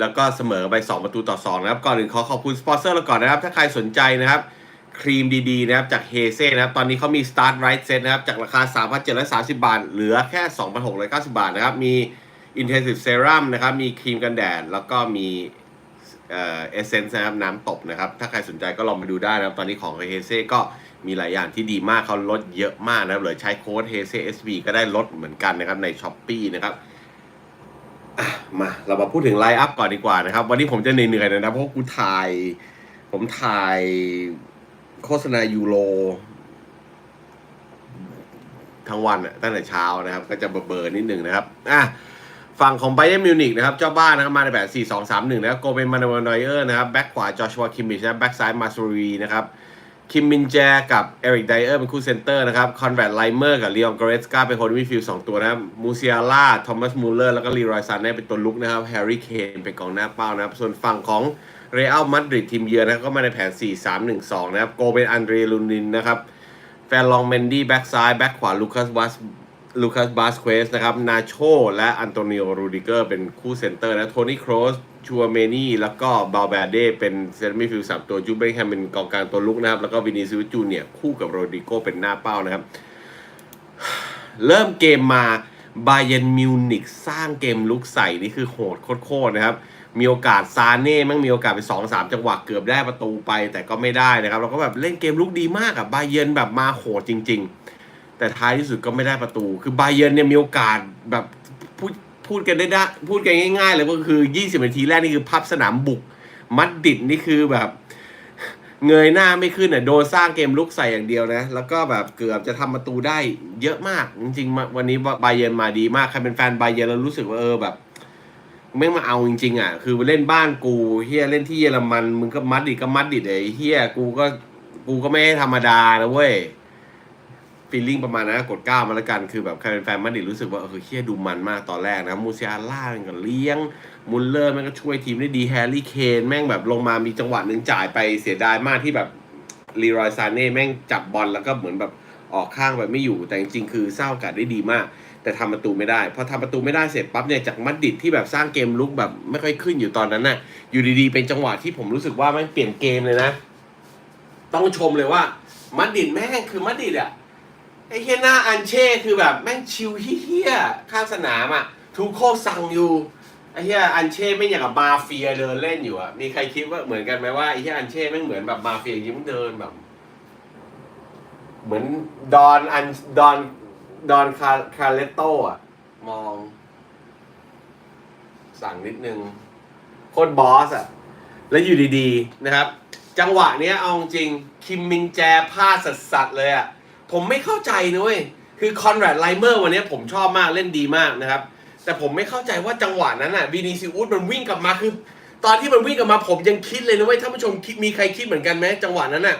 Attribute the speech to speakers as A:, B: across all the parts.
A: แล้วก็เสมอไป 2 ประตูต่อ 2 นะครับ ก่อนอื่นขอขอบคุณสปอนเซอร์เราก่อนนะครับ ถ้าใครสนใจนะครับ ครีมดีๆ นะครับ จากเฮเซ่นะครับ ตอนนี้เขามี Start Right Set นะครับ จากราคา 3,730 บาท เหลือแค่ 2,690 บาทนะครับ มี Intensive Serum นะครับ มีครีมกันแดด แล้วก็มีเออเอเซนส์นะครับ น้ำตบนะครับ ถ้าใครสนใจก็ลองมาดูได้นะครับ ตอนนี้ของเฮเซ่ก็มีหลายอย่างที่ดีมากเขาลดเยอะมากนะครับเลยใช้โค้ดเฮเซ่เอสก็ได้ลดเหมือนกันนะครับใน s h อ p e e นะครับ อะมาเรามาพูดถึงไลน์อัพก่อนดีกว่านะครับ วันนี้ผมจะเหนื่อยๆน่อยนะเพราะกูถ่าย ผมถ่ายโฆษณายูโรทั้งวันตั้งแต่เช้านะครับ ก็จะเบอร์ๆนิดหนึ่งนะครับอะฝั่งของไบเ e นมิวนิกนะครับ เจ้าบ้านนะครับ มาในแบบ 4 2 3 1นะครับโกเบนมาโนนอยเออร์นะครับ แบ็คขวาจอชัวคิมมิชนะแบ็คซ้ายมาซูรีนะครับ คิมมินแจกับเอริกไดเออร์เป็นคู่เซนเตอร์นะครับคอนแวร์ไลเมอร์กับลีออนกรเรสกาเป็นคนมิดฟิลด์สองตัวนะครับมูเซียล่าทอมัสมูลเลอร์แล้วก็ลีรอยซันเน่เป็นตัวลุกนะครับแฮร์รี่เคนเป็นกองหน้าเป้านะครับ ส่วนฝั่งของเรอัลมาดริดทีมเยือนนะก็มาในแผน 4 3 1 2 นะครับ โกเป็นอันเดรลูนินนะครับ แฟนลองเมนดี้แบ็กซ้าย แบ็กขวาลูคัสวัส ลูคัสบาสเควสนะครับนาโชและอันโตนิโอรูดิเกอร์เป็นคู่เซนเตอร์นะโทนี่โครสชัวเมนี่แล้วก็บาลแบเดเป็นเซนต์มิฟิลสามตัวจูเบนแฮมเป็นกองกลางตัวลุกนะครับ แล้วก็วินิซิอุสจูเนียคู่กับโรดิโกเป็นหน้าเป้านะครับ เริ่มเกมมาบาเยนมิวนิกสร้างเกมลุกใส่นี่คือโหดโคตรๆนะครับ มีโอกาสซาเน่มั่งมีโอกาสไปสองสามจังหวะเกือบได้ประตูไปแต่ก็ไม่ได้นะครับ แล้วก็แบบเล่นเกมลุกดีมากอะบาเยนแบบมาโหดจริง ๆ แต่ท้ายที่สุดก็ไม่ได้ประตู คือบาเยนเนี่ยมีโอกาสแบบพูดพูดกันได้ได้พูดกันง่าย ๆ เลยก็คือ 20 นาทีแรกนี่คือพับสนามบุก มัดดิดนี่คือแบบ เงยหน้าไม่ขึ้นอะโดนสร้างเกมลุกใส่อย่างเดียวนะ แล้วก็แบบเกือบจะทำประตูได้เยอะมาก จริงๆ วันนี้บาเยร์นมาดีมาก ใครเป็นแฟนบาเยร์นแล้วรู้สึกว่าเออแบบไม่งมาเอาจริงๆอะ คือเล่นบ้านกูเฮียเล่นที่เยอรมันมึงก็มัดดิดก็มัดดิดไอ้เฮียกูก็กูก็ไม่ธรรมดานะเว้ย ฟีลลิ่งประมาณนั้นกดก้าวมาแล้วกัน คือแบบใครเป็นแฟนมัดดิดรู้สึกว่าเออเฮียดูมันมากตอนแรกนะ มูเซียล่ามันก็เลี้ยง มุลเลอร์แม่งก็ช่วยทีมได้ดีแฮร์รี่เคนแม่งแบบลงมามีจังหวะหนึ่งจ่ายไปเสียดายมากที่แบบลีรอยซานเน่แม่งจับบอลแล้วก็เหมือนแบบออกข้างแบบไม่อยู่แต่จริงๆคือสร้างโอกาสได้ดีมาก แต่ทำประตูไม่ได้พอทำประตูไม่ได้เสร็จปั๊บเนี่ยจากมัดดิดที่แบบสร้างเกมลุกแบบไม่ค่อยขึ้นอยู่ตอนนั้นน่ะอยู่ดีๆเป็นจังหวะที่ผมรู้สึกว่าแม่งเปลี่ยนเกมเลยนะ ต้องชมเลยว่ามัดดิดแม่งคือมัดดิดอะ ไอ้เฮียหน้าอันเช่คือแบบแม่งชิวเฮี้ยๆข้างสนามอะทูโคสั่งอยู่ไอ้เหี้ยอันเช่ไม่อย่างกับมาเฟียเดินเล่นอยู่อะมีใครคิดว่าเหมือนกันไหมว่าไอ้เหี้ยอันเช่ไม่เหมือนแบบมาเฟียยิ้มเดินแบบ เหมือนดอนอันดอนดอนคาคาเลตโตอะ มอง สั่งนิดนึงโคตรบอสอะ แล้วอยู่ดีๆนะครับ จังหวะเนี้ยเอาจริงคิมมินแจพลาดสัสๆเลยอะ ผมไม่เข้าใจนะเว้ยคือคอนแรดไลเมอร์วันนี้ผมชอบมากเล่นดีมากนะครับ แต่ผมไม่เข้าใจว่าจังหวะนั้นอะวีนีซิอุสมันวิ่งกลับมาคือ ตอนที่มันวิ่งกลับมาผมยังคิดเลยนะเว้ยท่านผู้ชมคิดมีใครคิดเหมือนกันไหมจังหวะนั้นอะ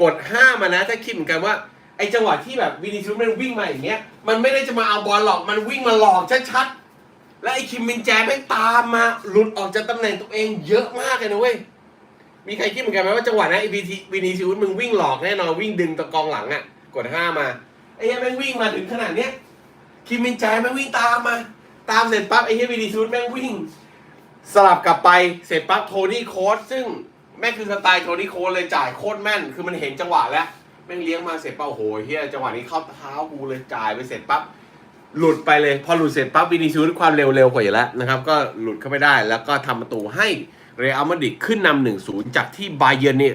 A: กดห้ามานะถ้าคิดเหมือนกันว่าไอ้จังหวะที่แบบวีนีซิอุสมันวิ่งมาอย่างเงี้ยมันไม่ได้จะมาเอาบอลหรอกมันวิ่งมาหลอกชัดๆและไอ้คิมมินแจไม่งตามมาหลุดออกจากตำแหน่งตัวเองเยอะมากเลยนะเว้ยมีใครคิดเหมือนกันไหมว่าจังหวะนั้นไอ้วีนีซิอุสมึงวิ่งหลอกแน่นอนวิ่งดึงตะกองหลังอะ กดห้ามาไอ้เหี้ยแม่งวิ่งมาถึงขนาดเนี้ยคิมมินแจแม่งวิ่งตามมา ตามเสร็จปั๊บไอ้เฮียวีดีซูดแม่งวิ่ง สลับกลับไปเสร็จปั๊บโทนี่โค้ดซึ่งแม่งคือสไตล์โทนี่โค้ดเลยจ่ายโคตรแม่น คือมันเห็นจังหวะแล้วแม่งเลี้ยงมาเสร็จปั๊บโอ้โหเฮียจังหวะนี้เข้าเท้ากูเลยจ่ายไปเสร็จปั๊บหลุดไปเลย พอหลุดเสร็จปั๊บวีดีซูดความเร็วเร็วกว่าอยู่แล้วนะครับ ก็หลุดเข้าไม่ได้แล้วก็ทำประตูให้เรอัลมาดริดขึ้นนำหนึ่งศูนย์จากที่บาเยิร์นเนี่ย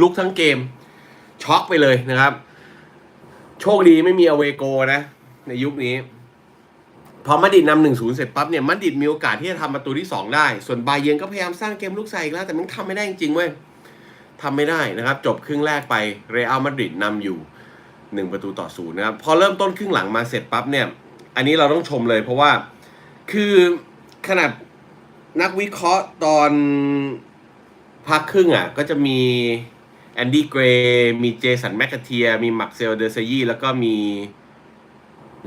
A: ลุกทั้งเกม ช็อกไปเลยนะครับ โชคดีไม่มีอเวโกนะ ในยุคนี้ พอมาดิดนำหนึ่งศูนย์เสร็จปั๊บเนี่ยมาดิดมีโอกาสที่จะทำประตูที่สองได้ ส่วนบาเยร์นก็พยายามสร้างเกมลุกใส่อีกแล้ว แต่มันทำไม่ได้จริงๆเว้ยทำไม่ได้นะครับ จบครึ่งแรกไปเรอัลมาดริดนำอยู่หนึ่งประตูต่อศูนย์นะครับ พอเริ่มต้นครึ่งหลังมาเสร็จปั๊บเนี่ย อันนี้เราต้องชมเลยเพราะว่าคือขนาดนักวิเคราะห์ตอนพักครึ่งอะ ก็จะมี แอนดี้เกรย์มีเจสันแมคคาเทีย มีมักเซลเดอร์ซยี่แล้วก็มี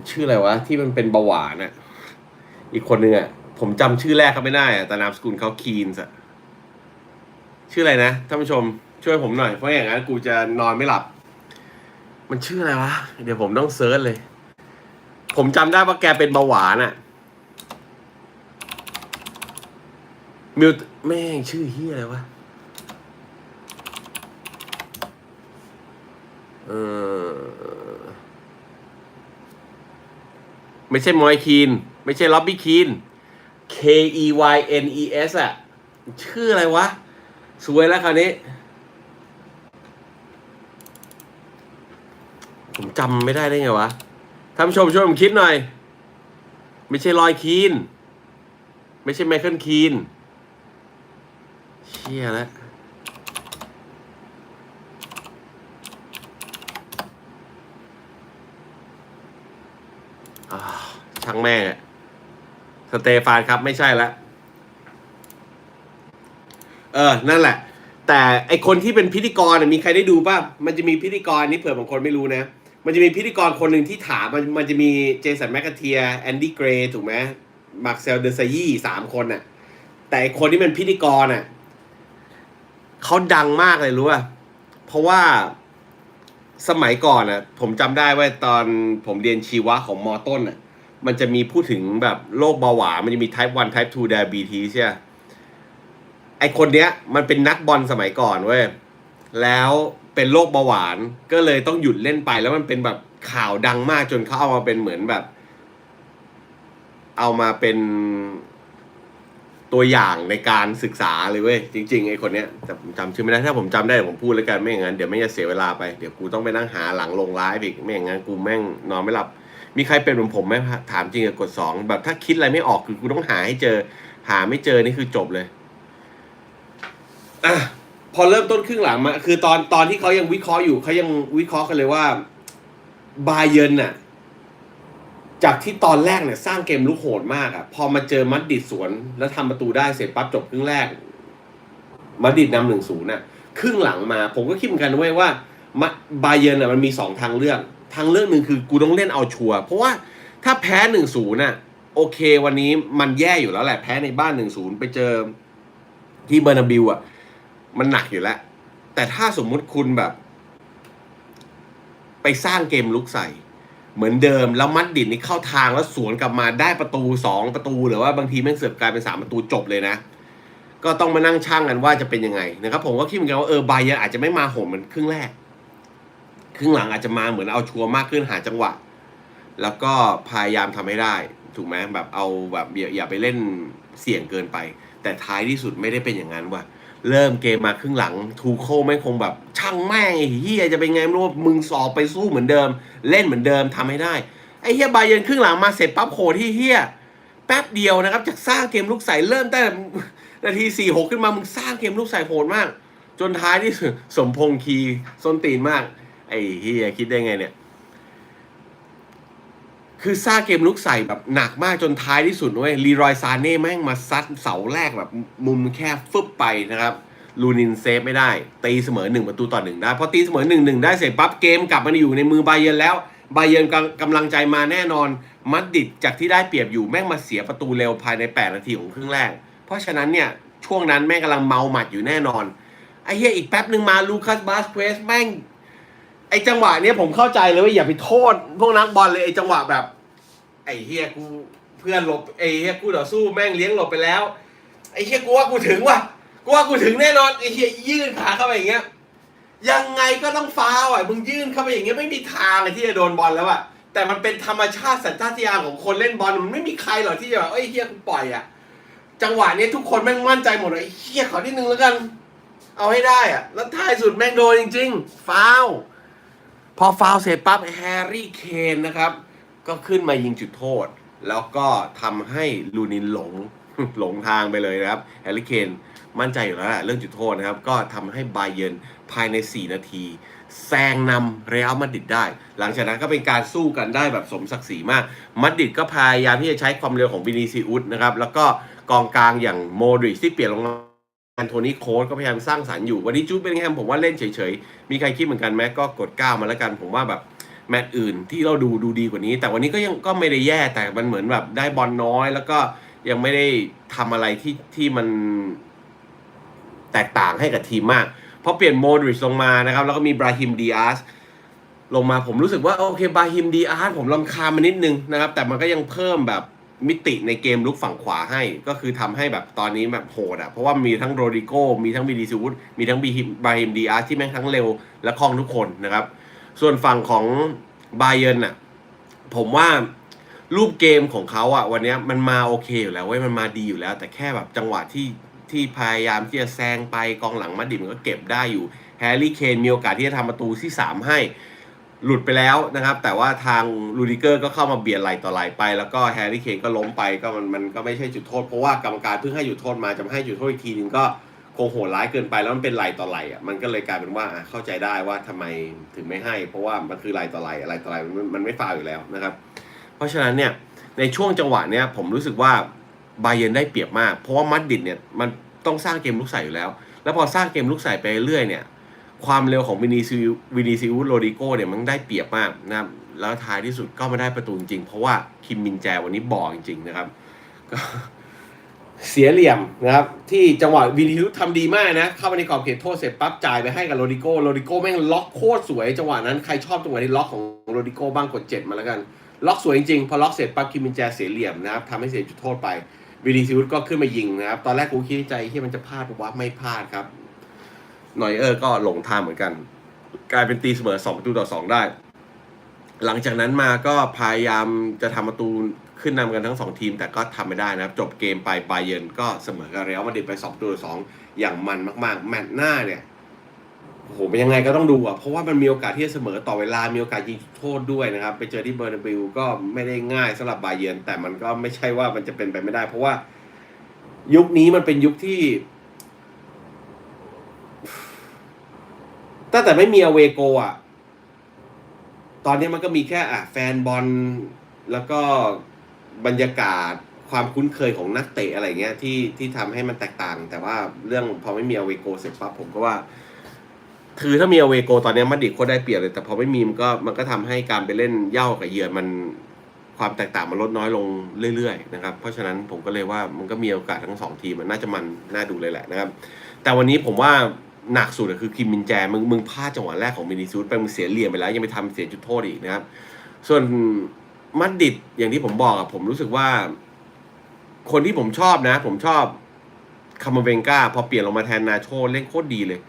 A: ชื่ออะไรวะ ที่มันเป็นเบาหวานอะอีกคนนึงอะผมจำชื่อแรกเขาไม่ได้อะแต่นามสกุลเขาคีนส์อะชื่ออะไรนะท่านผู้ชมช่วยผมหน่อย เพราะอย่างนั้นกูจะนอนไม่หลับ มันชื่ออะไรวะ เดี๋ยวผมต้องเซิร์ชเลย ผมจำได้ว่าแกเป็นเบาหวานอะมิวแม่งชื่อเฮียอะไรวะ เออ ไม่ใช่มอยคีน ไม่ใช่ล็อบบี้คีน K E Y N E S อะชื่ออะไรวะ สวยแล้วคราวนี้ ผมจำไม่ได้ได้ไงวะท่านผู้ชมช่วยผมคิดหน่อย ไม่ใช่ลอยคีน ไม่ใช่ไมเคิลคีน เชี่ยแล้ว อ่า ช่างแม่ สเตฟานครับไม่ใช่ละ เออ นั่นแหละ แต่ไอคนที่เป็นพิธีกรมีใครได้ดูป่ะ มันจะมีพิธีกรนี่เผื่อบางคนไม่รู้นะ มันจะมีพิธีกรคนหนึ่งที่ถามมันมันจะมีเจสันแมคคาเทียแอนดี้เกรย์ถูกไหมมาร์คเซลเดซายี่สามคนน่ะ แต่ไอคนที่เป็นพิธีกรน่ะเขาดังมากเลยรู้ป่ะ เพราะว่าสมัยก่อนน่ะ ผมจำได้ว่าตอนผมเรียนชีวะของมอต้นน่ะ มันจะมีพูดถึงแบบโรคเบาหวานมันจะมี type 1 type 2 diabetes ใช่ไไอคนเนี้ยมันเป็นนักบอลสมัยก่อนเว้ยแล้วเป็นโรคเบาหวานก็เลยต้องหยุดเล่นไป แล้วมันเป็นแบบข่าวดังมากจนเขาเอามาเป็นเหมือนแบบ เอามาเป็นตัวอย่างในการศึกษาเลยเว้ยจริงๆไอคนเนี้ยแต่ผมจำชื่อไม่ได้ถ้าผมจำได้ผมพูดแล้วกันไม่อย่างนั้นเดี๋ยวไม่จะเสียเวลาไปเดี๋ยวกูต้องไปนั่งหาหลังลงไลฟ์อีกไม่อย่างนั้นกูแม่งนอนไม่หลับ มีใครเป็นเหมือนผมไหมถามจริงกับกดสองแบบถ้าคิดอะไรไม่ออกคือกูต้องหาให้เจอ หาไม่เจอนี่คือจบเลยอะพอเริ่มต้นครึ่งหลังมาคือตอนตอนที่เขายังวิเคราะห์อยู่เขายังวิเคราะห์กันเลยว่าบาเยนน่ะ จากที่ตอนแรกเนี่ยสร้างเกมลุกโหดมากอะพอมาเจอมัดดิดสวน แล้วทำประตูได้เสร็จปั๊บจบครึ่งแรก มัดดิดนำหนึ่งศูนย์น่ะ ครึ่งหลังมา ผมก็คิดเหมือนกันด้วยว่ามาบาเยนน่ะมันมีสองทางเลือก ทางเลือกหนึ่งคือกูต้องเล่นเอาชัวร์เพราะว่าถ้าแพ้หนึ่งศูนย์น่ะโอเค วันนี้มันแย่อยู่แล้วแหละแพ้ในบ้านหนึ่งศูนย์ไปเจอที่เบอร์นาบิวอะ มันหนักอยู่แล้ว แต่ถ้าสมมุติคุณแบบ ไปสร้างเกมลุกใส่ เหมือนเดิมแล้วมัดดิดนี่เข้าทางแล้วสวนกลับมาได้ประตูสองประตูหรือว่าบางทีแม่งเสือกกลายเป็นสามประตูจบเลยนะก็ต้องมานั่งช่างกันว่าจะเป็นยังไงนะครับผมก็คิดเหมือนกันว่าเออบาเยร์นอาจจะไม่มาโหมเหมือนครึ่งแรก ครึ่งหลังอาจจะมาเหมือนเอาชัวร์มากขึ้นหาจังหวะ แล้วก็พยายามทำให้ได้ ถูกไหมแบบเอาแบบอย่าไปเล่นเสี่ยงเกินไป แต่ท้ายที่สุดไม่ได้เป็นอย่างนั้นว่ะเริ่มเกมมาครึ่งหลังทูโคไม่คงแบบ ช่างแม่งเฮียจะเป็นไงไม่รู้มึงสอบไปสู้เหมือนเดิม เล่นเหมือนเดิมทำให้ได้ไอ้เฮียบาเยนครึ่งหลังมาเสร็จปั๊บโคที่เฮียแป๊บเดียวนะครับจากสร้างเกมลูกใส่เริ่มตั้งแต่นาทีสี่หกขึ้นมามึงสร้างเกมลูกใส่โหดมาก จนท้ายที่สุดสมพงษ์คีส้นตีนมาก ไอ้เฮียคิดได้ไงเนี่ย คือสร้าเกมลุกใส่แบบหนักมากจนท้ายที่สุดเว้ยลีรอยซาเน่แม่งมาซัดเสาแรกแบบมุมแค่ฟึบไปนะครับลูนินเซฟไม่ได้ ตีเสมอหนึ่งประตูต่อหนึ่งได้พอตีเสมอหนึ่งหนึ่งได้เสร็จปั๊บเกมกลับมาอยู่ในมือบาเยนแล้วบาเยนกำกำลังใจมาแน่นอน มัดดิดจากที่ได้เปรียบอยู่แม่งมาเสียประตูเร็วภายใน 8 นาทีของครึ่งแรก เพราะฉะนั้นเนี่ย ช่วงนั้นแม่งกำลังเมาหมัดอยู่แน่นอน ไอ้เหี้ยอีกแป๊บหนึ่งมาลูคัสบาสเควสแม่ง ไอ้จังหวะเนี้ยผมเข้าใจเลยว่าอย่าไปโทษ พวกนักบอลเลยไอ้จังหวะแบบ ไอ้เฮียกูเพื่อนหลบไอ้เฮียกูต่อสู้แม่งเลี้ยงหลบไปแล้ว ไอ้เฮียกูว่ากูถึงว่ะกูว่ากูถึงแน่นอนไอ้เฮียยื่นขาเข้าไปอย่างเงี้ยยังไงก็ต้องฟาวอะมึงยื่นเข้าไปอย่างเงี้ยไม่มีทางเลยที่จะโดนบอลแล้วอะแต่มันเป็นธรรมชาติสัญชาตญาณของคนเล่นบอลมันไม่มีใครหรอกที่จะแบบเอ้ยเฮียกูปล่อยอะจังหวะนี้ทุกคนแม่งมั่นใจหมดเลยเฮียขอนิดนึงแล้วกัน เอาให้ได้อะ แล้วท้ายสุดแม่งโดนจริง ๆ ฟาว พอฟาวเสร็จปั๊บแฮร์รี่เคนนะครับ ก็ขึ้นมายิงจุดโทษ แล้วก็ทำให้ลูนินหลงหลงทางไปเลยนะครับแฮร์รี่เคนมั่นใจอยู่แล้วแหละเรื่องจุดโทษนะครับ ก็ทำให้บาเยนภายใน 4 นาที แซงนำเรอัลมาดริดได้ หลังจากนั้นก็เป็นการสู้กันได้แบบสมศักดิ์ศรีมากมาดริดก็พยายามที่จะใช้ความเร็วของวินิซิอุสนะครับ แล้วก็กองกลางอย่างโมดริชที่เปลี่ยนลงมา อนโทนีโค้ดก็พยายามสร้างสรรค์อยู่ วันนี้จูดเบลลิงแฮมผมว่าเล่นเฉยๆ มีใครคิดเหมือนกันไหมก็กดก้าวมาแล้วกัน ผมว่าแบบแมตช์อื่นที่เราดูดูดีกว่านี้ แต่วันนี้ก็ยังก็ไม่ได้แย่แต่มันเหมือนแบบได้บอลน้อย แล้วก็ยังไม่ได้ทำอะไรที่ที่มันแตกต่างให้กับทีมมาก เพราะเปลี่ยนโมดริชลงมานะครับ แล้วก็มีบราฮิมดีอาสลงมาผมรู้สึกว่าโอเคบราฮิมดีอาสผมลำคามานิดนึงนะครับ แต่มันก็ยังเพิ่มแบบ มิติในเกมลุกฝั่งขวาให้ก็คือทำให้แบบตอนนี้แบบโหดอะเพราะว่ามีทั้งโรดิโก้ มีทั้งบีดีซูดมีทั้งบีฮิมบาฮิมดีอาร์ที่แม่งทั้งเร็วและคล่องทุกคนนะครับ ส่วนฝั่งของบาเยร์นอะผมว่ารูปเกมของเขาอะวันนี้มันมาโอเคอยู่แล้วเว้ยมันมาดีอยู่แล้ว แต่แค่แบบจังหวะที่ที่พยายามที่จะแซงไปกองหลังมาดิมันก็เก็บได้อยู่แฮร์รี่เคนมีโอกาสที่จะทำประตูที่ 3 ให้ หลุดไปแล้วนะครับ แต่ว่าทางลูดิเกอร์ก็เข้ามาเบียดไหลต่อไหลไป แล้วก็แฮร์รี่เคนก็ล้มไปก็มันมันก็ไม่ใช่จุดโทษเพราะว่ากรรมการเพิ่งให้จุดโทษมาจะมาให้จุดโทษอีกทีนึงก็คงโหดร้ายเกินไปแล้วมันเป็นไหลต่อไหลอะมันก็เลยกลายเป็นว่าเข้าใจได้ว่าทำไมถึงไม่ให้ เพราะว่ามันคือไหลต่อไหลอะไรต่อไหลมันมันไม่ฟาวอยู่แล้วนะครับ เพราะฉะนั้นเนี่ยในช่วงจังหวะเนี้ยผมรู้สึกว่าบาเยนได้เปรียบมาก เพราะว่ามัดดิดเนี่ยมันต้องสร้างเกมลุกใส่อยู่แล้ว แล้วพอสร้างเกมลุกใส่ไปเรื่อยเนี่ย ความเร็วของวินิซิวินิซิอุโรดิโกเนี่ยมันได้เปรียบมากนะครับแล้วท้ายที่สุดก็มาได้ประตูจริง เพราะว่าคิมมินแจวันนี้บอกจริง ๆ นะครับก็เสียเหลี่ยมนะครับ ที่จังหวะวินิซิอุทำดีมากนะ เข้าไปในกรอบเขตโทษเสร็จปั๊บจ่ายไปให้กับโรดิโกโรดิโกแม่งล็อกโคตรสวย จังหวะนั้นใครชอบจังหวะที่ล็อกของโรดิโกบ้างกดเจ็ดมาแล้วกันล็อกสวยจริงๆ พอล็อกเสร็จปั๊บคิมมินแจเสียเหลี่ยมนะครับทำให้เสียจุดโทษไปวินิซิอุสก็ขึ้นมายิงนะครับ ตอนแรกกูคิดใจที่มันจะพลาดปะว่าไม่พลาดครับ นอยเออร์ก็หลงทางเหมือนกัน กลายเป็นตีเสมอสองประตูต่อสองได้ หลังจากนั้นมาก็พยายามจะทำประตูขึ้นนำกันทั้งสองทีม แต่ก็ทำไม่ได้นะครับ จบเกมไปบเยนก็เสมอกับเรอัลมาดริดไปสองประตูต่อสองอย่างมันมาก ๆ แมตช์หน้าเนี่ยโอ้โหเป็นยังไงก็ต้องดูอะ เพราะว่ามันมีโอกาสที่จะเสมอต่อเวลา มีโอกาสยิงโทษด้วยนะครับ ไปเจอที่เบอร์นาบิลก็ไม่ได้ง่ายสำหรับบาเยนแต่มันก็ไม่ใช่ว่ามันจะเป็นไปไม่ได้ เพราะว่ายุคนี้มันเป็นยุคที่ ตั้งแต่ไม่มีอเวโกอะ ตอนนี้มันก็มีแค่อะแฟนบอลแล้วก็บรรยากาศความคุ้นเคยของนักเตะอะไรเงี้ยที่ที่ทำให้มันแตกต่าง แต่ว่าเรื่องพอไม่มีอเวโกเสร็จปั๊บผมก็ว่า คือถ้ามีอเวโกตอนนี้มาดริดโคตรได้เปรียบเลย แต่พอไม่มีมันก็มันก็ทำให้การไปเล่นเย่ากับเยือนมันความแตกต่างมันลดน้อยลงเรื่อยๆนะครับ เพราะฉะนั้นผมก็เลยว่ามันก็มีโอกาสทั้งสองทีมมันน่าจะมันน่าดูเลยแหละนะครับ แต่วันนี้ผมว่า หนักสุดอะคือคิมมินแจมึงมึงพลาดจังหวะแรกของมินิซูดไปมึงเสียเหลี่ยมไปแล้ว ยังไปทำเสียจุดโทษอีกนะครับ ส่วนมัดดิดอย่างที่ผมบอกอะผมรู้สึกว่า คนที่ผมชอบนะ ผมชอบคามาเวงกาพอเปลี่ยนลงมาแทนนาโชเล่นโคตรดีเลย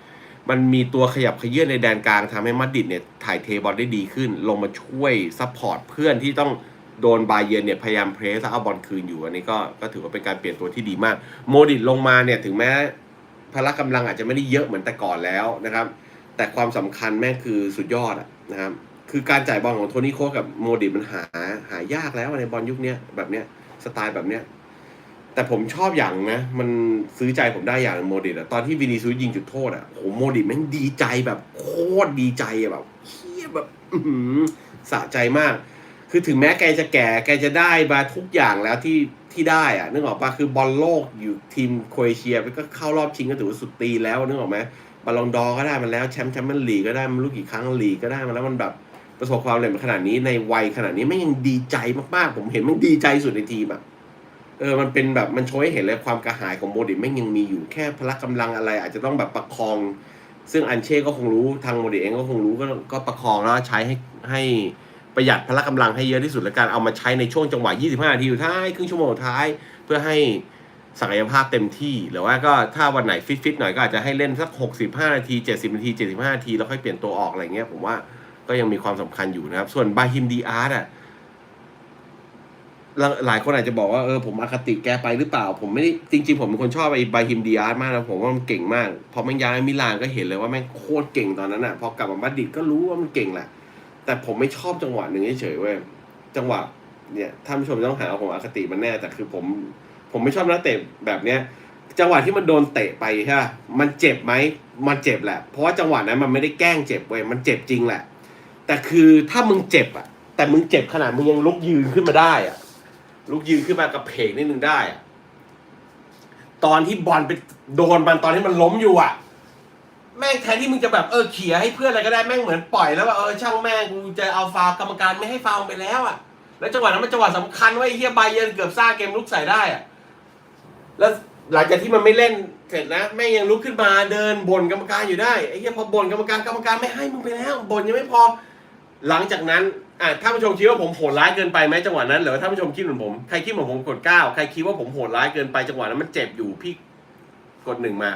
A: มันมีตัวขยับขยื่นในแดนกลางทำให้มัดดิดเนี่ยถ่ายเทบอลได้ดีขึ้น ลงมาช่วยซัพพอร์ตเพื่อนที่ต้องโดนบาเยนเนี่ยพยายามเพรสเอาบอลคืนอยู่อันนี้ก็ก็ถือว่าเป็นการเปลี่ยนตัวที่ดีมาก โมดิดลงมาเนี่ยถึงแม้ พละกำลังอาจจะไม่ได้เยอะเหมือนแต่ก่อนแล้วนะครับ แต่ความสำคัญแม่งคือสุดยอดนะครับ คือการจ่ายบอลของโทนี่โคกับโมดิมันหาหายากแล้วในบอลยุคนี้แบบเนี้ยสไตล์แบบเนี้ยแต่ผมชอบอย่างนะ มันซื้อใจผมได้อย่างโมดิอะตอนที่วินิซูยิงจุดโทษอะโหโมดิแม่งดีใจแบบโคตรดีใจแบบเฮียแบบสะใจมาก คือถึงแม้แกจะแก่แกจะได้มาทุกอย่างแล้วที่ ที่ได้อะนึกออกปะคือบอลโลกอยู่ทีมโครเอเชียก็เข้ารอบชิงก็ถือว่าสุดตีแล้วนึกออกไหมบอลลองดอก็ได้มาแล้วแชมป์แชมปี้ยนลีก็ได้มันรู้กี่ครั้งลีกก็ได้มาแล้วมันแบบประสบความสำเร็จขนาดนี้ในวัยขนาดนี้ไม่ยังดีใจมากๆ ผมเห็นมันดีใจสุดในทีมอะเออมันเป็นแบบมันโชว์ให้เห็นเลยความกระหายของโมดิแม่ยังมีอยู่แค่พละกำลังอะไร อาจจะต้องแบบประคอง ซึ่งอันเช่ก็คงรู้ทางโมดิเองก็คงรู้ก็ก็ประคองแล้วใช้ให้ให้ ประหยัดพละกำลังให้เยอะที่สุดและการเอามาใช้ในช่วงจังหวะ 25 นาทีท้ายครึ่งชั่วโมงท้าย เพื่อให้ศักยภาพเต็มที่ หรือว่าก็ถ้าวันไหนฟิตๆหน่อยก็อาจจะให้เล่นสัก 65 นาที 70 นาที 75 นาที แล้วค่อยเปลี่ยนตัวออกอะไรเงี้ยผมว่าก็ยังมีความสำคัญอยู่นะครับ ส่วนบาฮิมดีอาร์ตอะหลายคนอาจจะบอกว่าเออผมอคติแกไปหรือเปล่า ผมไม่ได้จริง ๆ ผมเป็นคนชอบไอ้บาฮิมดีอาร์ตมากนะผมว่ามันเก่งมากพอแมันย้ายมิลานก็เห็นเลยว่าแม่งโคตรเก่งตอนนั้นอะพอกลับมามาดริดก็รู้ว่ามันเก่งแหละ แต่ผมไม่ชอบจังหวะหนึ่งเฉยๆเว้ยจังหวะเนี่ยท่านผู้ชมต้องหาว่าผมอคติมันแน่แต่คือผมผมไม่ชอบนักเตะแบบเนี้ยจังหวะที่มันโดนเตะไปใช่ปะมันเจ็บไหมมันเจ็บแหละ เพราะว่าจังหวะนั้นมันไม่ได้แกล้งเจ็บเว้ยมันเจ็บจริงแหละ แต่คือถ้ามึงเจ็บอะ แต่มึงเจ็บขนาดมึงยังลุกยืนขึ้นมาได้อะลุกยืนขึ้นมากระเพกนิดนึงได้อะตอนที่บอลไปโดนมันตอนที่มันล้มอยู่อะ แม่งแทนที่มึงจะแบบเออเขี่ยให้เพื่อนอะไรก็ได้แม่งเหมือนปล่อยแล้วว่าเออช่างแม่งกูจะเอาฟาวกรรมการไม่ให้ฟาวไปแล้วอะ แล้วจังหวะนั้นมันจังหวะสำคัญว่าไอ้เฮียบเยนเกือบสร้างเกมลุกใส่ได้อะแล้วหลังจากที่มันไม่เล่นเสร็จนะแม่งยังลุกขึ้นมาเดินบ่นกรรมการอยู่ได้ไอ้เหี้ยพอบ่นกรรมการกรรมการไม่ให้มึงไปแล้วบ่นยังไม่พอ หลังจากนั้นอะท่านผู้ชมคิดว่าผมโหดร้ายเกินไปไหมจังหวะนั้นหรือว่าท่านผู้ชมคิดเหมือนผมใครคิดเหมือนผมกดเก้าใครคิดว่าผมโหดร้ายเกินไปจังหวะนั้นมันเจ็บอยู่พี่กดหนึ่งมา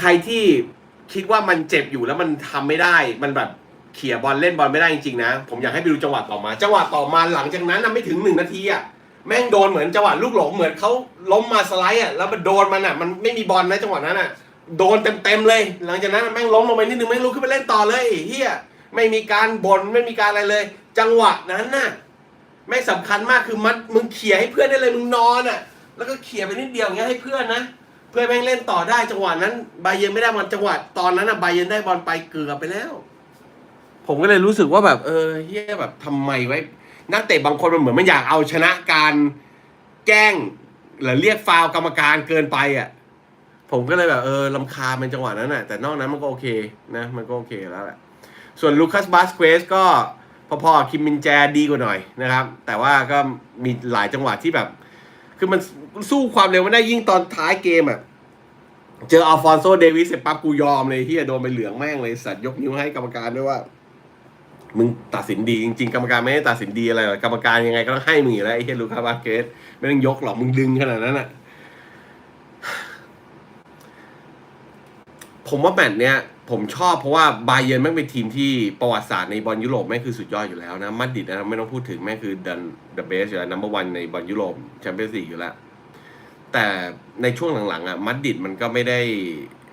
A: ใครที่คิดว่ามันเจ็บอยู่แล้วมันทำไม่ได้ มันแบบเขี่ยบอลเล่นบอลไม่ได้จริงๆนะ ผมอยากให้ไปดูจังหวะต่อมา จังหวะต่อมาหลังจากนั้นนะไม่ถึงหนึ่งนาทีอะแม่งโดนเหมือนจังหวะลูกหลงเหมือนเขาล้มมาสไลด์อะแล้วมันโดนมันอะ มันไม่มีบอลนะจังหวะนั้นอะโดนเต็มๆเลย หลังจากนั้นแม่งล้มลงไปนิดนึงแม่งลุกขึ้นไปเล่นต่อเลยเฮียไม่มีการบน่นไม่มีการอะไรเลย จังหวะนั้นน่ะไม่งสำคัญมากคือมันมึงเขี่ยให้เพื่อนได้เลยมึงนอนอะ แล้วก็เขี่ยไปนิดเดียวอย่างเงี้ยให้เพื่อนนะ เพื่อนแม่งเล่นต่อได้จังหวะนั้นบาเยร์นไม่ได้บอลจังหวะตอนนั้นอะบาเยร์นได้บอลไปเกือบไปแล้ว ผมก็เลยรู้สึกว่าแบบ เออเฮียแบบทำไมไว้ นักเตะบางคนมันเหมือนมันอยากเอาชนะการแกล้งหรือเรียกฟาวล์กรรมการเกินไปอะ ผมก็เลยแบบเออลำคาญเป็นจังหวะนั้นน่ะ แต่นอกนั้นมันก็โอเคนะ มันก็โอเคแล้วแหละ ส่วนลูคัสบาสเควสก็พอๆกับคิมมินแจดีกว่าหน่อยนะครับ แต่ว่าก็มีหลายจังหวะที่แบบ คือมันสู้ความเร็วไม่ได้ยิ่งตอนท้ายเกมอะ เจออัลฟอนโซเดวิสเสร็จปั๊บกูยอมเลยที่จะโดนไปเหลืองแม่งเลยสัตว์ยกนิ้วให้กรรมการด้วยว่า มึงตัดสินดีจริงๆ กรรมการไม่ได้ตัดสินดีอะไรหรอกกรรมการยังไงก็ต้องให้มึงอยู่แล้วไอ้เฮยลูคาบาเกสไม่ต้องยกหรอกมึงดึงขนาดนั้นอะผมว่าแมตช์เนี้ย ผมชอบเพราะว่าบาเยร์นแม่งเป็นทีมที่ประวัติศาสตร์ในบอลยุโรปแม่งคือสุดยอดอยู่แล้วนะมาดริดนะไม่ต้องพูดถึงแม่งคือดันเดอะเบสอยู่แล้วนัมเบอร์วันในบอลยุโรปแชมเปี้ยนส์ลีกอยู่แล้ว แต่ในช่วงหลังๆอะมาดริดมันก็ไม่ได้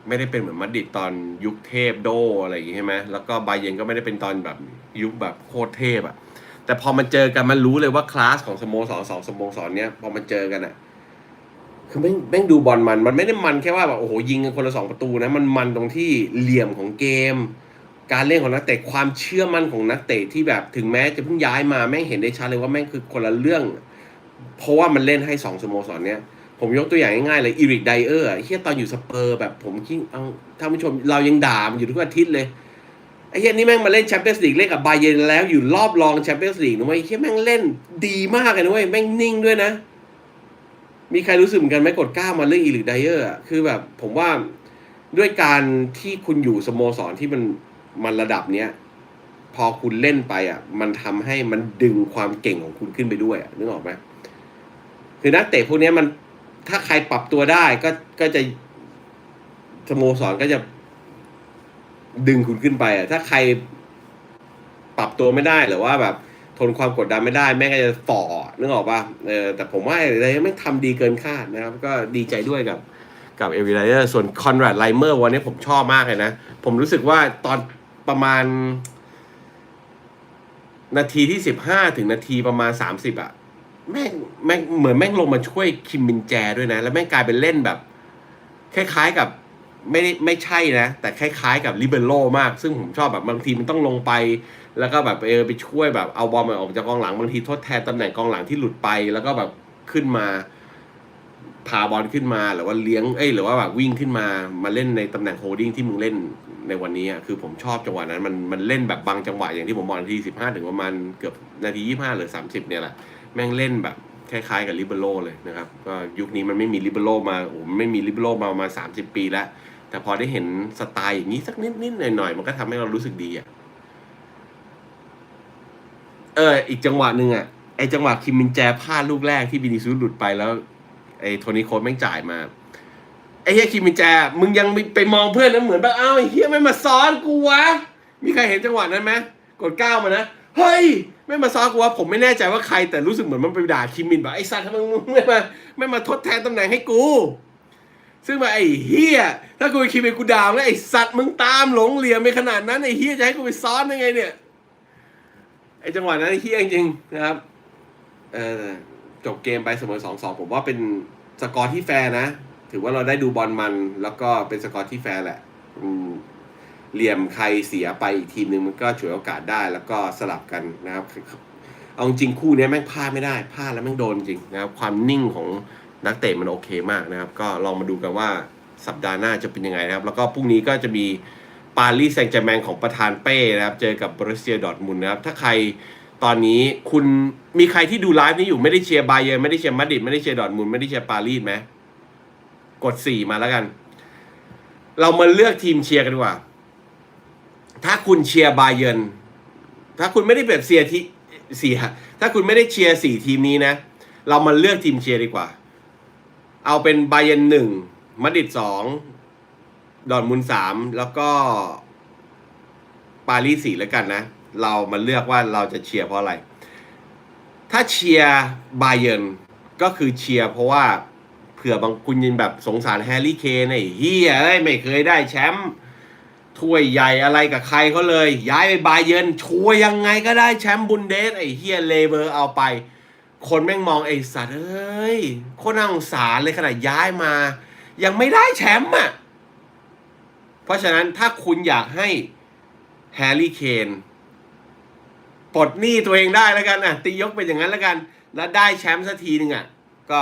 A: ไม่ได้เป็นเหมือนมาดริดตอนยุคเทพโดอะไรอย่างงี้ใช่ไหมแล้วก็บาเยร์นก็ไม่ได้เป็นตอนแบบยุคแบบโคตรเทพอะแต่พอมันเจอกันมันรู้เลยว่าคลาสของสโมสรสองสโมสรเนี้ยพอมันเจอกันอะ คือแม่งแม่งดูบอลมัน มันไม่ได้มันแค่ว่าแบบโอ้โหยิงกันคนละสองประตูนะ มันมันตรงที่เหลี่ยมของเกม การเล่นของนักเตะความเชื่อมั่นของนักเตะที่แบบถึงแม้จะเพิ่งย้ายมาแม่งเห็นได้ชัดเลยว่าแม่งคือคนละเรื่อง เพราะว่ามันเล่นให้สองสโมสรเนี้ยผมยกตัวอย่างง่ายๆเลยอีริกไดเออร์เฮียตอนอยู่สเปอร์แบบผมคิดเอาท่านผู้ชมเรายังด่ามันอยู่ทุกอาทิตย์เลยไอ้เฮียนี่แม่งมาเล่นแชมเปี้ยนส์ลีกเล่นกับบาเยนแล้วอยู่รอบรองแชมเปี้ยนส์ลีกนะเว้ยเฮียแม่งเล่นดีมากเลยนะเว้ยแม่งนิ่งด้วยนะ มีใครรู้สึกเหมือนกันไหมกดกล้ามาเรื่องอีลิกไดเออร์อะคือแบบผมว่าด้วยการที่คุณอยู่สโมสรที่มันมันระดับเนี้ยพอคุณเล่นไปอะ มันทำให้มันดึงความเก่งของคุณขึ้นไปด้วยนึกออกไหมคือนักเตะพวกนี้มันถ้าใครปรับตัวได้ก็ก็จะสโมสรก็จะดึงคุณขึ้นไปอะถ้าใครปรับตัวไม่ได้หรือว่าแบบ ทนความกดดันไม่ได้ แม่งก็จะฝ่อนึกออกป่ะเออแต่ผมว่าอะไรไม่ทำดีเกินคาดนะครับ ก็ดีใจด้วยกับกับเอวิไลเออร์ส่วนคอนราดไลเมอร์วันนี้ผมชอบมากเลยนะ ผมรู้สึกว่าตอนประมาณ นาทีที่สิบห้าถึงนาทีประมาณสามสิบอะแม่งแม่งเหมือนแม่งลงมาช่วยคิมมินแจด้วยนะ แล้วแม่งกลายเป็นเล่นแบบ คล้ายๆกับไม่ได้ไม่ใช่นะ แต่คล้ายๆกับลิเบโรมาก ซึ่งผมชอบแบบบางทีมันต้องลงไป แล้วก็แบบเออไปช่วยแบบเอาบอลมาออกจากกองหลังบางทีทดแทนตำแหน่งกองหลังที่หลุดไป แล้วก็แบบขึ้นมาพาบอลขึ้นมาหรือว่าเลี้ยงเอ้ยหรือว่าแบบวิ่งขึ้นมามาเล่นในตำแหน่งโฮดดิ้งที่มึงเล่นในวันนี้อะคือผมชอบจังหวะนั้นมันมันเล่นแบบบางจังหวะอย่างที่ผมบอกนาทีสิบห้าถึงประมาณเกือบนาทียี่ห้าหรือสามสิบเนี่ยแหละแม่งเล่นแบบคล้ายๆกับลิเบโรเลยนะครับก็ยุคนี้มันไม่มีลิเบโรมาโอ้ไม่มีลิเบโรมาประมาณสามสิบปีแล้ว แต่พอได้เห็นสไตล์อย่างนี้สักนิดนิดหน่อยๆมันก็ทำให้เรารู้สึกดีอะ เออ อีกจังหวะหนึ่งอะไอจังหวะคิมมินแจพลาดลูกแรกที่บินิซูหลุดไปแล้วไอโทนี่โค้ดแม่งจ่ายมาไอเฮียคิมมินแจ มึงยังไปมองเพื่อนแล้วเหมือนแบบอ้าวไอเฮียไม่มาซ้อนกูวะมีใครเห็นจังหวะนั้นไหมกดก้าวมานะเฮ้ยไม่มาซ้อนกูวะผมไม่แน่ใจว่าใครแต่รู้สึกเหมือนมันไปด่าคิมมินแบบไอสัตว์ทำไมมึงไม่มาไม่มาทดแทนตำแหน่งให้กู ซึ่งมาไอ้เฮียถ้ากูไปคิดเป็นกูด่าแล้วไอ้สัตว์มึงตามหลงเหลี่ยมไปขนาดนั้นไอ้เฮียจะให้กูไปซ้อนได้ไงเนี่ย ไอ้จังหวะนั้นเฮียจริงนะครับเออจบเกมไปเสมอสองสองผมว่าเป็นสกอร์ที่แฟร์นะ ถือว่าเราได้ดูบอลมัน แล้วก็เป็นสกอร์ที่แฟร์แหละเหลี่ยมใครเสียไปอีกทีมหนึ่งมันก็ฉวยโอกาสได้แล้วก็สลับกันนะครับ เอาจริงคู่นี้แม่งพลาดไม่ได้พลาดแล้วแม่งโดนจริงนะครับ ความนิ่งของนักเตะมันโอเคมากนะครับ ก็ลองมาดูกันว่าสัปดาห์หน้าจะเป็นยังไงนะครับ แล้วก็พรุ่งนี้ก็จะมี ปารีสแซงต์แจร์แมงของประธานเป้นะครับ เจอกับบรูเซียดอทมุนนะครับ ถ้าใครตอนนี้คุณมีใครที่ดูไลฟ์นี้อยู่ไม่ได้เชียร์บาเยร์นไม่ได้เชียร์มาดริดไม่ได้เชียร์ดอทมุนไม่ได้เชียร์ปารีสไหมกดสี่มาแล้วกัน เรามาเลือกทีมเชียร์กันดีกว่า ถ้าคุณเชียร์บาเยิร์นถ้าคุณไม่ได้แบบเชียที่เสียถ้าคุณไม่ได้เชียร์สี่ทีมนี้นะ เรามาเลือกทีมเชียร์ดีกว่า เอาเป็นบาเยิร์นหนึ่งมาดริดสอง ดอร์ทมุนสามแล้วก็ ปารีสสี่แล้วกันนะ เรามาเลือกว่าเราจะเชียร์เพราะอะไร ถ้าเชียร์บาเยิร์นก็คือเชียร์เพราะว่าเผื่อบางคุณยินแบบสงสารแฮร์รี่เคนไอ้เฮียเอ้ไม่เคยได้แชมป์ถ้วยใหญ่อะไรกับใครเขาเลย ย้ายไปบาเยิร์นชัวร์ยังไงก็ได้แชมป์บุนเดสไอ้เฮียเลเบอร์เอาไป คนแม่งมองไอ้สัตว์เอ้ยโคตรน่าสงสารเลยขนาดย้ายมา ยังไม่ได้แชมป์อะ เพราะฉะนั้นถ้าคุณอยากให้แฮร์รี่เคนปลดหนี้ตัวเองได้แล้วกันอะตียกเป็นอย่างนั้นแล้วกัน แล้วได้แชมป์สักทีหนึ่งอะก็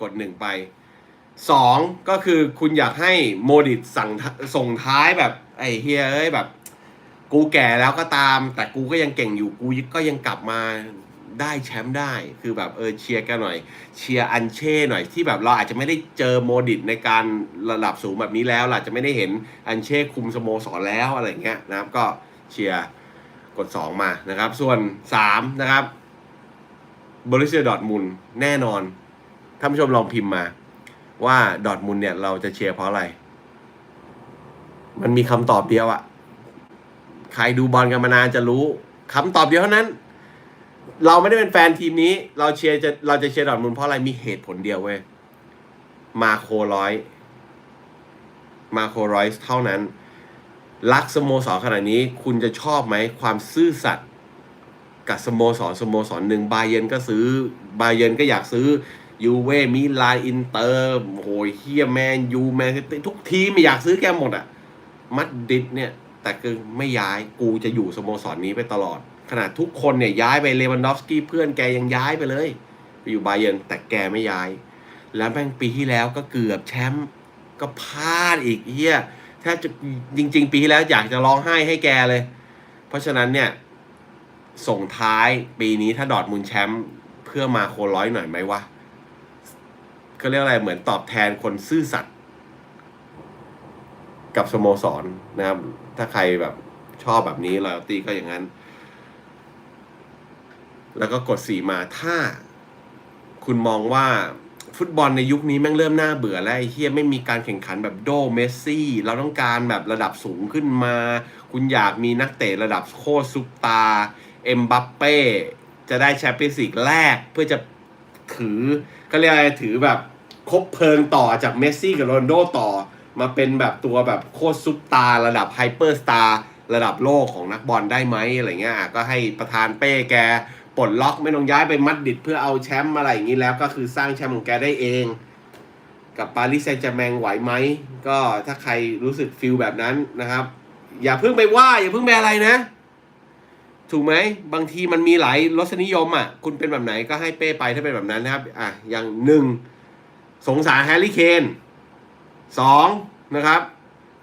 A: กดหนึ่งไปสองก็คือคุณอยากให้โมดิตสั่งส่งท้ายแบบไอ้เฮียเอ้ยแบบ กูแก่แล้วก็ตาม แต่กูก็ยังเก่งอยู่กูก็ยังกลับมา ได้แชมป์ได้ คือแบบเออเชียร์กันหน่อย เชียร์อันเช่หน่อยที่แบบเราอาจจะไม่ได้เจอโมดิตในการระดับสูงแบบนี้แล้วเราอาจจะไม่ได้เห็นอันเช่คุมสโมสรแล้วอะไรเงี้ยนะครับ ก็เชียร์กด 2 มานะครับ ส่วน 3 นะครับบริเซียดอทมุนด์แน่นอนท่านผู้ชมลองพิมพ์มา ว่าดอทมุนด์เนี่ยเราจะเชียร์เพราะอะไร มันมีคำตอบเดียวอะใครดูบอลกันมานานจะรู้คำตอบเดียวเท่านั้น เราไม่ได้เป็นแฟนทีมนี้ เราเชียร์จะเราจะเชียร์ดอทมุนเพราะอะไรมีเหตุผลเดียวเว้ยมาโคร้อยมาโครอยส์เท่านั้น รักสโมสรขนาดนี้คุณจะชอบไหมความซื่อสัตย์กับสโมสรสโมสรหนึ่งบาเยนก็ซื้อบาเยนก็อยากซื้อยูเว่มิลานอินเตอร์โอ้ยเฮียแมนยูแมนทุกทีมอยากซื้อแกหมดอะมัดดิดเนี่ย แต่คือไม่ย้ายกูจะอยู่สโมสรนี้ไปตลอด ขนาดทุกคนเนี่ยย้ายไปเลวันดอฟสกี้เพื่อนแกยังย้ายไปเลยไปอยู่บาเยนแต่แกไม่ย้าย แล้วแม่งปีที่แล้วก็เกือบแชมป์ก็พลาดอีกเฮียแทบจะจริง ๆ ปีที่แล้วอยากจะร้องไห้ให้แกเลย เพราะฉะนั้นเนี่ย ส่งท้ายปีนี้ถ้าดอร์ทมุนแชมป์เพื่อมาโคร้อยหน่อยไหมวะก็เรียกอะไรเหมือนตอบแทนคนซื่อสัตย์กับสโมสรนนะครับ ถ้าใครแบบชอบแบบนี้ l o y a l t y ก็อย่างนั้น แล้วก็กดสีมาถ้า คุณมองว่าฟุตบอลในยุคนี้แม่งเริ่มน่าเบื่อแล้วไอ้เฮียไม่มีการแข่งขันแบบโดเมสซี่ เราต้องการแบบระดับสูงขึ้นมา คุณอยากมีนักเตะระดับโคตรซุปตาเอ็มบัปเป้จะได้แชมเปี้ยนส์ลีกแรกเพื่อจะถือก็เรียกอะไรถือแบบคบเพลิงต่อจากเมสซี่กับโรนลโดต่อ มาเป็นแบบตัวแบบโคตรซุปตาร์ระดับไฮเปอร์สตาร์ระดับโลกของนักบอลได้ไหมอะไรเงี้ยอะก็ให้ประธานเป้แก ปลดล็อกไม่ต้องย้ายไปมัดดิดเพื่อเอาแชมป์อะไรอย่างนี้แล้วก็คือสร้างแชมป์ของแกได้เอง กับปารีสแซงต์แชร์แมงไหวไหมก็ถ้าใครรู้สึกฟิลแบบนั้นนะครับ อย่าเพิ่งไปว่า อย่าเพิ่งไปอะไรนะ ถูกไหมบางทีมันมีหลายรสนิยมอะ คุณเป็นแบบไหนก็ให้เป้ไปถ้าเป็นแบบนั้นนะครับ อะอย่างหนึ่งสงสารแฮร์รี่เคนสองนะครับ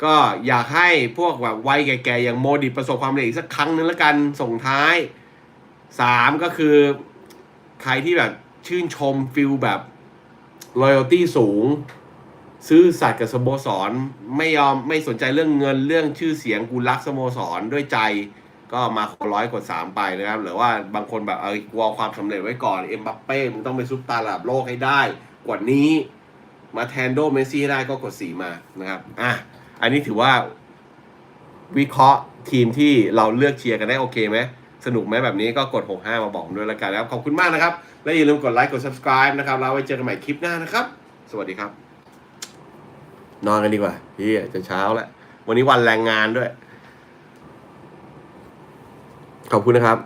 A: ก็อยากให้พวกแบบวัยแก่ๆอย่างโมดิประสบความสำเร็จอีกสักครั้งนึงแล้วกันส่งท้าย สามก็คือใครที่แบบชื่นชมฟิลแบบ loyalty สูง ซื้อสัตย์กับสโมสร ไม่ยอมไม่สนใจเรื่องเงินเรื่องชื่อเสียงกูรักสโมสรด้วยใจก็มาขอร้อยกดสามไปนะครับ หรือว่าบางคนแบบเออกลัวความสำเร็จไว้ก่อนเอ็มบัปเป้มึงต้องเป็นซุปตาร์ระดับโลกให้ได้ กว่านี้มาแทนโดเมซี่ให้ได้ก็กดสีมานะครับอะอันนี้ถือว่าวิเคราะห์ทีมที่เราเลือกเชียร์กันได้โอเคไหม สนุกไหมแบบนี้ก็กด 65 มาบอกผมด้วยละกันนะครับขอบคุณมากนะครับ และอย่าลืมกดไลค์กด subscribe นะครับแล้วไว้เจอกันใหม่คลิปหน้านะครับ สวัสดีครับ นอนกันดีกว่าพี่จะเช้าแล้ววันนี้วันแรงงานด้วย ขอบคุณนะครับ